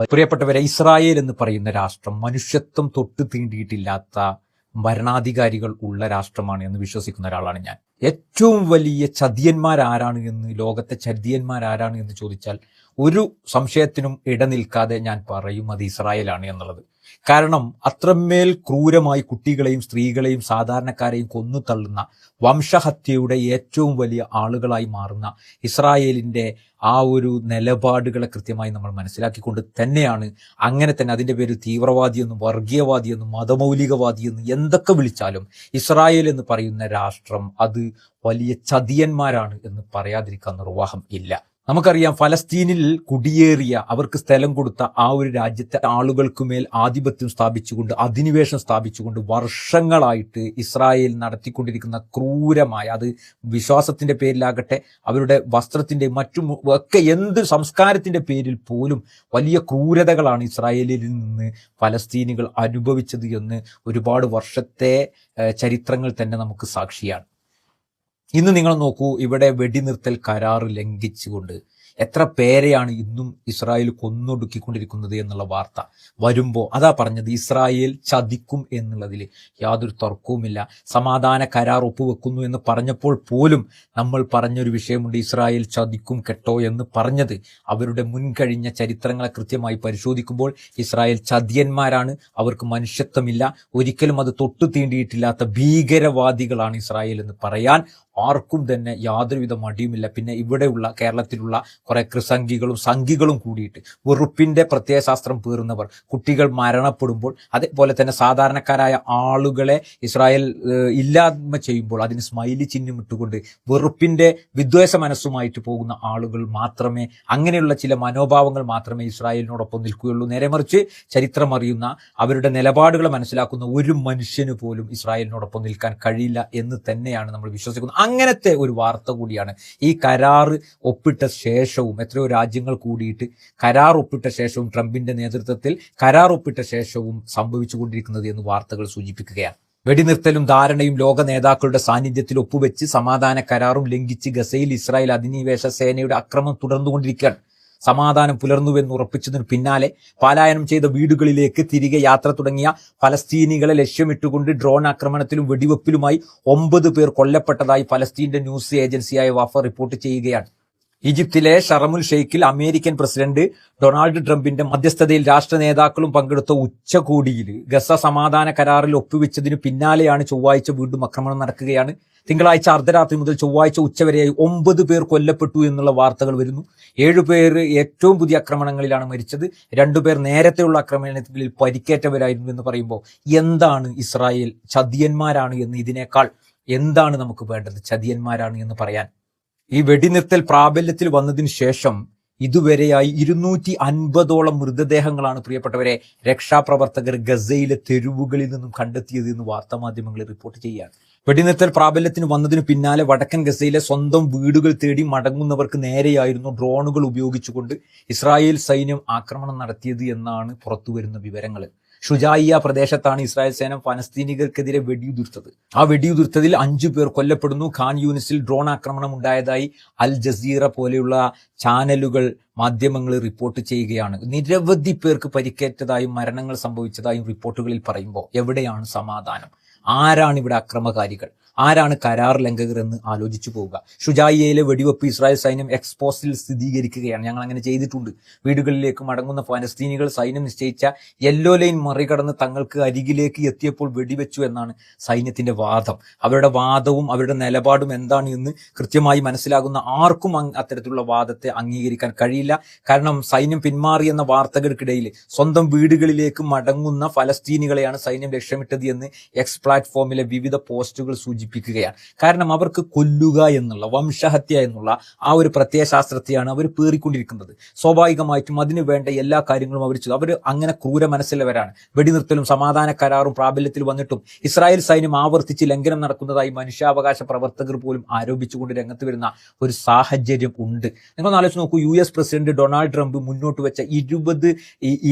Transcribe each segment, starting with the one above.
പ്രിയപ്പെട്ടവരെ ഇസ്രായേൽ എന്ന് പറയുന്ന രാഷ്ട്രം മനുഷ്യത്വം തൊട്ട് തീണ്ടിയിട്ടില്ലാത്ത ഭരണാധികാരികൾ ഉള്ള രാഷ്ട്രമാണ് എന്ന് വിശ്വസിക്കുന്ന ഒരാളാണ് ഞാൻ. ഏറ്റവും വലിയ ചതിയന്മാരാരാണ് എന്ന് ലോകത്തെ ചതിയന്മാരാരാണ് എന്ന് ചോദിച്ചാൽ ഒരു സംശയത്തിനും ഇടനിൽക്കാതെ ഞാൻ പറയും അത് ഇസ്രായേലാണ് എന്നുള്ളത്. കാരണം അത്രമേൽ ക്രൂരമായി കുട്ടികളെയും സ്ത്രീകളെയും സാധാരണക്കാരെയും കൊന്നു തള്ളുന്ന വംശഹത്യയുടെ ഏറ്റവും വലിയ ആളുകളായി മാറുന്ന ഇസ്രായേലിന്റെ ആ ഒരു നിലപാടുകളെ കൃത്യമായി നമ്മൾ മനസ്സിലാക്കിക്കൊണ്ട് തന്നെയാണ് അങ്ങനെ തന്നെ അതിന്റെ പേര് തീവ്രവാദിയെന്നും വർഗീയവാദിയെന്നും മതമൗലികവാദിയെന്നും എന്തൊക്കെ വിളിച്ചാലും ഇസ്രായേൽ എന്ന് പറയുന്ന രാഷ്ട്രം അത് വലിയ ചതിയന്മാരാണ് എന്ന് പറയാതിരിക്കാൻ നിർവാഹം ഇല്ല. നമുക്കറിയാം ഫലസ്തീനിൽ കുടിയേറിയ അവർക്ക് സ്ഥലം കൊടുത്ത ആ ഒരു രാജ്യത്തെ ആളുകൾക്ക് മേൽ ആധിപത്യം സ്ഥാപിച്ചുകൊണ്ട് അധിനിവേശം സ്ഥാപിച്ചുകൊണ്ട് വർഷങ്ങളായിട്ട് ഇസ്രായേൽ നടത്തിക്കൊണ്ടിരിക്കുന്ന ക്രൂരമായ അത് വിശ്വാസത്തിന്റെ പേരിലാകട്ടെ അവരുടെ വസ്ത്രത്തിന്റെ മറ്റും ഒക്കെ എന്ത് സംസ്കാരത്തിന്റെ പേരിൽ പോലും വലിയ ക്രൂരതകളാണ് ഇസ്രായേലിൽ നിന്ന് ഫലസ്തീനികൾ അനുഭവിച്ചത് എന്ന് ഒരുപാട് വർഷത്തെ ചരിത്രങ്ങൾ തന്നെ നമുക്ക് സാക്ഷിയാണ്. ഇന്ന് നിങ്ങൾ നോക്കൂ ഇവിടെ വെടിനിർത്തൽ കരാർ ലംഘിച്ചുകൊണ്ട് എത്ര പേരെയാണ് ഇന്നും ഇസ്രായേൽ കൊന്നൊടുക്കിക്കൊണ്ടിരിക്കുന്നത് എന്നുള്ള വാർത്ത വരുമ്പോൾ അതാ പറഞ്ഞത് ഇസ്രായേൽ ചതിക്കും എന്നുള്ളതിൽ യാതൊരു തർക്കവുമില്ല. സമാധാന കരാർ ഒപ്പുവെക്കുന്നു എന്ന് പറഞ്ഞപ്പോൾ പോലും നമ്മൾ പറഞ്ഞൊരു വിഷയമുണ്ട് ഇസ്രായേൽ ചതിക്കും കെട്ടോ എന്ന് പറഞ്ഞത്. അവരുടെ മുൻകഴിഞ്ഞ ചരിത്രങ്ങളെ കൃത്യമായി പരിശോധിക്കുമ്പോൾ ഇസ്രായേൽ ചതിയന്മാരാണ് അവർക്ക് മനുഷ്യത്വമില്ല. ഒരിക്കലും അത് തൊട്ടു തീണ്ടിയിട്ടില്ലാത്ത ഭീകരവാദികളാണ് ഇസ്രായേൽ എന്ന് പറയാൻ ആർക്കും തന്നെ യാതൊരുവിധ മടിയുമില്ല. പിന്നെ ഇവിടെയുള്ള കേരളത്തിലുള്ള കുറെ കൃസംഗികളും സംഘികളും കൂടിയിട്ട് വെറുപ്പിന്റെ പ്രത്യയശാസ്ത്രം പേറുന്നവർ കുട്ടികൾ മരണപ്പെടുമ്പോൾ അതേപോലെ തന്നെ സാധാരണക്കാരായ ആളുകളെ ഇസ്രായേൽ ഇല്ലായ്മ ചെയ്യുമ്പോൾ അതിന് സ്മൈലി ചിഹ്നം ഇട്ടുകൊണ്ട് വെറുപ്പിന്റെ വിദ്വേഷ മനസ്സുമായിട്ട് പോകുന്ന ആളുകൾ മാത്രമേ അങ്ങനെയുള്ള ചില മനോഭാവങ്ങൾ മാത്രമേ ഇസ്രായേലിനോടൊപ്പം നിൽക്കുകയുള്ളൂ. നേരെ മറിച്ച് ചരിത്രം അറിയുന്ന അവരുടെ നിലപാടുകളെ മനസ്സിലാക്കുന്ന ഒരു മനുഷ്യന് പോലും ഇസ്രായേലിനോടൊപ്പം നിൽക്കാൻ കഴിയില്ല എന്ന് തന്നെയാണ് നമ്മൾ വിശ്വസിക്കുന്നത്. അങ്ങനത്തെ ഒരു വാർത്ത കൂടിയാണ്. ഈ കരാർ ഒപ്പിട്ട ശേഷവും എത്രയോ രാജ്യങ്ങൾ കൂടിയിട്ട് കരാർ ഒപ്പിട്ട ശേഷവും ട്രംപിന്റെ നേതൃത്വത്തിൽ കരാർ ഒപ്പിട്ട ശേഷവും സംഭവിച്ചുകൊണ്ടിരിക്കുന്നത് എന്ന് വാർത്തകൾ സൂചിപ്പിക്കുകയാണ്. വെടിനിർത്തലും ധാരണയും ലോക നേതാക്കളുടെ സാന്നിധ്യത്തിൽ ഒപ്പുവെച്ച് സമാധാന കരാറും ലംഘിച്ച് ഗസയിൽ ഇസ്രായേൽ അധിനിവേശ സേനയുടെ അക്രമം തുടർന്നുകൊണ്ടിരിക്കുകയാണ്. സമാധാനം പുലർന്നുവെന്ന് ഉറപ്പിച്ചതിന് പിന്നാലെ പലായനം ചെയ്ത വീടുകളിലേക്ക് തിരികെ യാത്ര തുടങ്ങിയ ഫലസ്തീനികളെ ലക്ഷ്യമിട്ടുകൊണ്ട് ഡ്രോൺ ആക്രമണത്തിലും വെടിവെപ്പിലുമായി ഒമ്പത് പേർ കൊല്ലപ്പെട്ടതായി ഫലസ്തീന്റെ ന്യൂസ് ഏജൻസിയായ വാഫ റിപ്പോർട്ട് ചെയ്യുകയാണ്. ഈജിപ്തിലെ ഷറമുൽ ഷെയ്ഖിൽ അമേരിക്കൻ പ്രസിഡന്റ് ഡൊണാൾഡ് ട്രംപിന്റെ മധ്യസ്ഥതയിൽ രാഷ്ട്ര നേതാക്കളും പങ്കെടുത്ത ഉച്ചകോടിയിൽ ഗസ സമാധാന കരാറിൽ ഒപ്പുവെച്ചതിനു പിന്നാലെയാണ് ചൊവ്വാഴ്ച വീണ്ടും ആക്രമണം നടക്കുകയാണ്. തിങ്കളാഴ്ച അർദ്ധരാത്രി മുതൽ ചൊവ്വാഴ്ച ഉച്ചവരെയായി ഒമ്പത് പേർ കൊല്ലപ്പെട്ടു എന്നുള്ള വാർത്തകൾ വരുന്നു. ഏഴുപേർ ഏറ്റവും പുതിയ ആക്രമണങ്ങളിലാണ് മരിച്ചത്. രണ്ടുപേർ നേരത്തെയുള്ള ആക്രമണത്തിൽ പരിക്കേറ്റവരായിരുന്നു എന്ന് പറയുമ്പോൾ എന്താണ് ഇസ്രായേൽ ചതിയന്മാരാണ് എന്ന് ഇതിനേക്കാൾ എന്താണ് നമുക്ക് വേണ്ടത് ചതിയന്മാരാണ് എന്ന് പറയാൻ? ഈ വെടിനിർത്തൽ പ്രാബല്യത്തിൽ വന്നതിന് ശേഷം ഇതുവരെയായി ഇരുന്നൂറ്റി അൻപതോളം മൃതദേഹങ്ങളാണ് പ്രിയപ്പെട്ടവരെ രക്ഷാപ്രവർത്തകർ ഗസയിലെ തെരുവുകളിൽ നിന്നും കണ്ടെത്തിയത് എന്ന് വാർത്താമാധ്യമങ്ങൾ റിപ്പോർട്ട് ചെയ്യുകയാണ്. വെടിനിർത്തൽ പ്രാബല്യത്തിന് വന്നതിന് പിന്നാലെ വടക്കൻ ഗസയിലെ സ്വന്തം വീടുകൾ തേടി മടങ്ങുന്നവർക്ക് നേരെയായിരുന്നു ഡ്രോണുകൾ ഉപയോഗിച്ചുകൊണ്ട് ഇസ്രായേൽ സൈന്യം ആക്രമണം നടത്തിയത് എന്നാണ് പുറത്തുവരുന്ന വിവരങ്ങൾ. ഷുജായിയ പ്രദേശത്താണ് ഇസ്രായേൽ സേന ഫലസ്തീനികർക്കെതിരെ വെടിയുതിർത്തത്. ആ വെടിയുതിർത്തതിൽ അഞ്ചു പേർ കൊല്ലപ്പെടുന്നു. ഖാൻ യൂണിസിൽ ഡ്രോൺ ആക്രമണം ഉണ്ടായതായി അൽ ജസീറ പോലെയുള്ള ചാനലുകൾ മാധ്യമങ്ങൾ റിപ്പോർട്ട് ചെയ്യുകയാണ്. നിരവധി പേർക്ക് പരിക്കേറ്റതായും മരണങ്ങൾ സംഭവിച്ചതായും റിപ്പോർട്ടുകളിൽ പറയുമ്പോൾ എവിടെയാണ് സമാധാനം? ആരാണ് ഇവിടെ അക്രമകാരികൾ? ആരാണ് കരാർ ലംഘകർ എന്ന് ആലോചിച്ചു പോവുക. ഷുജായിയയിലെ വെടിവെപ്പ് ഇസ്രായേൽ സൈന്യം എക്സ്പോസ്റ്റിൽ സ്ഥിരീകരിക്കുകയാണ്. ഞങ്ങൾ അങ്ങനെ ചെയ്തിട്ടുണ്ട്. വീടുകളിലേക്ക് മടങ്ങുന്ന ഫലസ്തീനികൾ സൈന്യം നിശ്ചയിച്ച യെല്ലോ ലൈൻ മറികടന്ന് തങ്ങൾക്ക് അരികിലേക്ക് എത്തിയപ്പോൾ വെടിവെച്ചു എന്നാണ് സൈന്യത്തിന്റെ വാദം. അവരുടെ വാദവും അവരുടെ നിലപാടും എന്താണ് എന്ന് കൃത്യമായി മനസ്സിലാകുന്ന ആർക്കും അത്തരത്തിലുള്ള വാദത്തെ അംഗീകരിക്കാൻ കഴിയില്ല. കാരണം സൈന്യം പിന്മാറി എന്ന വാർത്തകൾക്കിടയിൽ സ്വന്തം വീടുകളിലേക്ക് മടങ്ങുന്ന ഫലസ്തീനികളെയാണ് സൈന്യം ലക്ഷ്യമിട്ടത് എന്ന് എക്സ് പ്ലാറ്റ്ഫോമിലെ വിവിധ പോസ്റ്റുകൾ സൂചിപ്പിക്കുകയാണ്. കാരണം അവർക്ക് കൊല്ലുക എന്നുള്ള വംശഹത്യ എന്നുള്ള ആ ഒരു പ്രത്യയശാസ്ത്രത്തെയാണ് അവർ പേറിക്കൊണ്ടിരിക്കുന്നത്. സ്വാഭാവികമായിട്ടും അതിന് വേണ്ട എല്ലാ കാര്യങ്ങളും അവർ ചെയ്തു. അവർ അങ്ങനെ ക്രൂര മനസ്സിലവരാണ്. വെടിനിർത്തലും സമാധാന കരാറും പ്രാബല്യത്തിൽ വന്നിട്ടും ഇസ്രായേൽ സൈന്യം ആവർത്തിച്ച് ലംഘനം നടക്കുന്നതായി മനുഷ്യാവകാശ പ്രവർത്തകർ പോലും ആരോപിച്ചുകൊണ്ട് രംഗത്ത് വരുന്ന ഒരു സാഹചര്യം ഉണ്ട്. നിങ്ങൾ ആലോചിച്ച് നോക്കൂ U S president Donald Trump മുന്നോട്ട് വെച്ച ഇരുപത്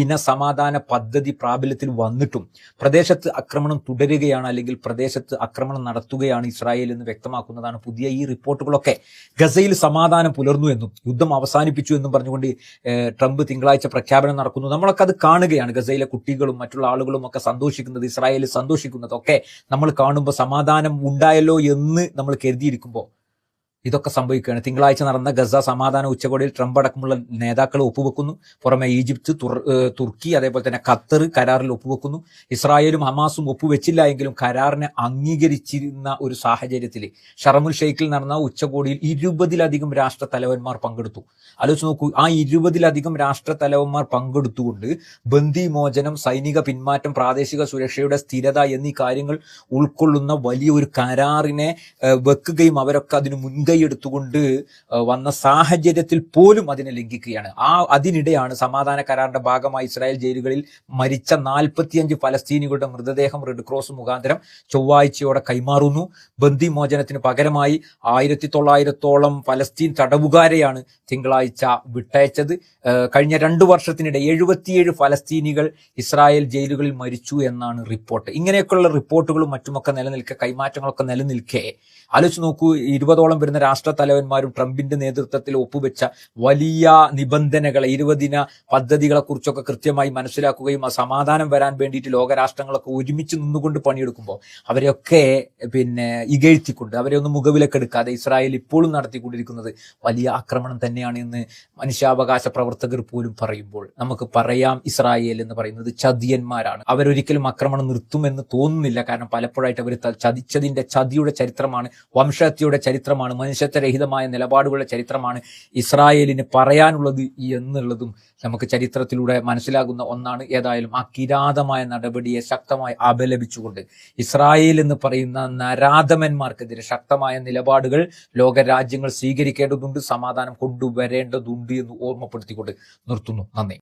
ഇന സമാധാന പദ്ധതി പ്രാബല്യത്തിൽ വന്നിട്ടും പ്രദേശത്ത് ആക്രമണം തുടരുകയാണ് അല്ലെങ്കിൽ പ്രദേശത്ത് ആക്രമണം നടത്തുകയാണ് ഇസ്രായേൽ എന്ന് വ്യക്തമാക്കുന്നതാണ് പുതിയ ഈ റിപ്പോർട്ടുകളൊക്കെ. ഗസയിൽ സമാധാനം പുലർന്നു എന്നും യുദ്ധം അവസാനിപ്പിച്ചു എന്നും പറഞ്ഞുകൊണ്ട് ട്രംപ് തിങ്കളാഴ്ച പ്രഖ്യാപനം നടക്കുന്നു. നമ്മളൊക്കെ അത് കാണുകയാണ്. ഗസയിലെ കുട്ടികളും മറ്റുള്ള ആളുകളും ഒക്കെ സന്തോഷിക്കുന്നത് ഇസ്രായേൽ സന്തോഷിക്കുന്നതൊക്കെ നമ്മൾ കാണുമ്പോൾ സമാധാനം ഉണ്ടായല്ലോ എന്ന് നമ്മൾ കരുതിയിരിക്കുമ്പോൾ. ഇതൊക്കെ സംഭവിക്കുകയാണ്. തിങ്കളാഴ്ച നടന്ന ഗസ സമാധാന ഉച്ചകോടിയിൽ ട്രംപ് അടക്കമുള്ള നേതാക്കൾ ഒപ്പുവെക്കുന്നു. പുറമെ ഈജിപ്ത് തുർക്കി അതേപോലെ തന്നെ ഖത്തർ കരാറിൽ ഒപ്പുവെക്കുന്നു. ഇസ്രായേലും ഹമാസും ഒപ്പുവെച്ചില്ല എങ്കിലും കരാറിനെ അംഗീകരിച്ചിരുന്ന ഒരു സാഹചര്യത്തിൽ ഷറമുൽ ഷെയ്ഖിൽ നടന്ന ഉച്ചകോടിയിൽ ഇരുപതിലധികം രാഷ്ട്ര തലവന്മാർ പങ്കെടുത്തു. ആലോചിച്ച് നോക്കൂ ആ ഇരുപതിലധികം രാഷ്ട്ര തലവന്മാർ പങ്കെടുത്തുകൊണ്ട് ബന്ദിമോചനം സൈനിക പിന്മാറ്റം പ്രാദേശിക സുരക്ഷയുടെ സ്ഥിരത എന്നീ കാര്യങ്ങൾ ഉൾക്കൊള്ളുന്ന വലിയൊരു കരാറിനെ വെക്കുകയും അവരൊക്കെ അതിന് മുൻകൈ എടുത്തുകൊണ്ട് വന്ന സാഹചര്യത്തിൽ പോലും അതിനെ ലംഘിക്കുകയാണ്. ആ അതിനിടെയാണ് സമാധാന കരാറിന്റെ ഭാഗമായി ഇസ്രായേൽ ജയിലുകളിൽ മരിച്ച നാൽപ്പത്തിയഞ്ച് ഫലസ്തീനികളുടെ മൃതദേഹം റെഡ് ക്രോസ് മുഖാന്തരം ചൊവ്വാഴ്ചയോടെ കൈമാറുന്നു. ബന്ദിമോചനത്തിന് പകരമായി ആയിരത്തി തൊള്ളായിരത്തോളം ഫലസ്തീൻ തടവുകാരെയാണ് തിങ്കളാഴ്ച വിട്ടയച്ചത്. കഴിഞ്ഞ രണ്ടു വർഷത്തിനിടെ എഴുപത്തിയേഴ് ഫലസ്തീനികൾ ഇസ്രായേൽ ജയിലുകളിൽ മരിച്ചു എന്നാണ് റിപ്പോർട്ട്. ഇങ്ങനെയൊക്കെയുള്ള റിപ്പോർട്ടുകളും മറ്റുമൊക്കെ നിലനിൽക്കെ കൈമാറ്റങ്ങളൊക്കെ നിലനിൽക്കെ. ആലോചിച്ച് നോക്കൂ ഇരുപതോളം വരുന്ന രാഷ്ട്ര തലവന്മാരും ട്രംപിന്റെ നേതൃത്വത്തിൽ ഒപ്പുവെച്ച വലിയ നിബന്ധനകളെ ഇരുപതിന പദ്ധതികളെ കുറിച്ചൊക്കെ കൃത്യമായി മനസ്സിലാക്കുകയും ആ സമാധാനം വരാൻ വേണ്ടിയിട്ട് ലോകരാഷ്ട്രങ്ങളൊക്കെ ഒരുമിച്ച് നിന്നുകൊണ്ട് പണിയെടുക്കുമ്പോൾ അവരെയൊക്കെ പിന്നെ ഇകഴ്ത്തിക്കൊണ്ട് അവരെ ഒന്നും മുഖവിലക്കെടുക്കാതെ ഇസ്രായേൽ ഇപ്പോഴും നടത്തിക്കൊണ്ടിരിക്കുന്നത് വലിയ ആക്രമണം തന്നെയാണ് എന്ന് മനുഷ്യാവകാശ പ്രവർത്തകർ പോലും പറയുമ്പോൾ നമുക്ക് പറയാം ഇസ്രായേൽ എന്ന് പറയുന്നത് ചതിയന്മാരാണ്. അവരൊരിക്കലും ആക്രമണം നിർത്തുമെന്ന് തോന്നുന്നില്ല. കാരണം പലപ്പോഴായിട്ട് അവർ ചതിച്ചതിന്റെ ചതിയുടെ ചരിത്രമാണ് വംശഹത്യയുടെ ചരിത്രമാണ് മനുഷ്യത്വരഹിതമായ നിലപാടുകളുടെ ചരിത്രമാണ് ഇസ്രായേലിന് പറയാനുള്ളത് എന്നുള്ളതും നമുക്ക് ചരിത്രത്തിലൂടെ മനസ്സിലാകുന്ന ഒന്നാണ്. ഏതായാലും ആ കിരാതമായ നടപടിയെ ശക്തമായി അപലപിച്ചുകൊണ്ട് ഇസ്രായേൽ എന്ന് പറയുന്ന നരാധമന്മാർക്കെതിരെ ശക്തമായ നിലപാടുകൾ ലോകരാജ്യങ്ങൾ സ്വീകരിക്കേണ്ടതുണ്ട് സമാധാനം കൊണ്ടുവരേണ്ടതുണ്ട് എന്ന് ഓർമ്മപ്പെടുത്തിക്കൊണ്ട് നിർത്തുന്നു. നന്ദി.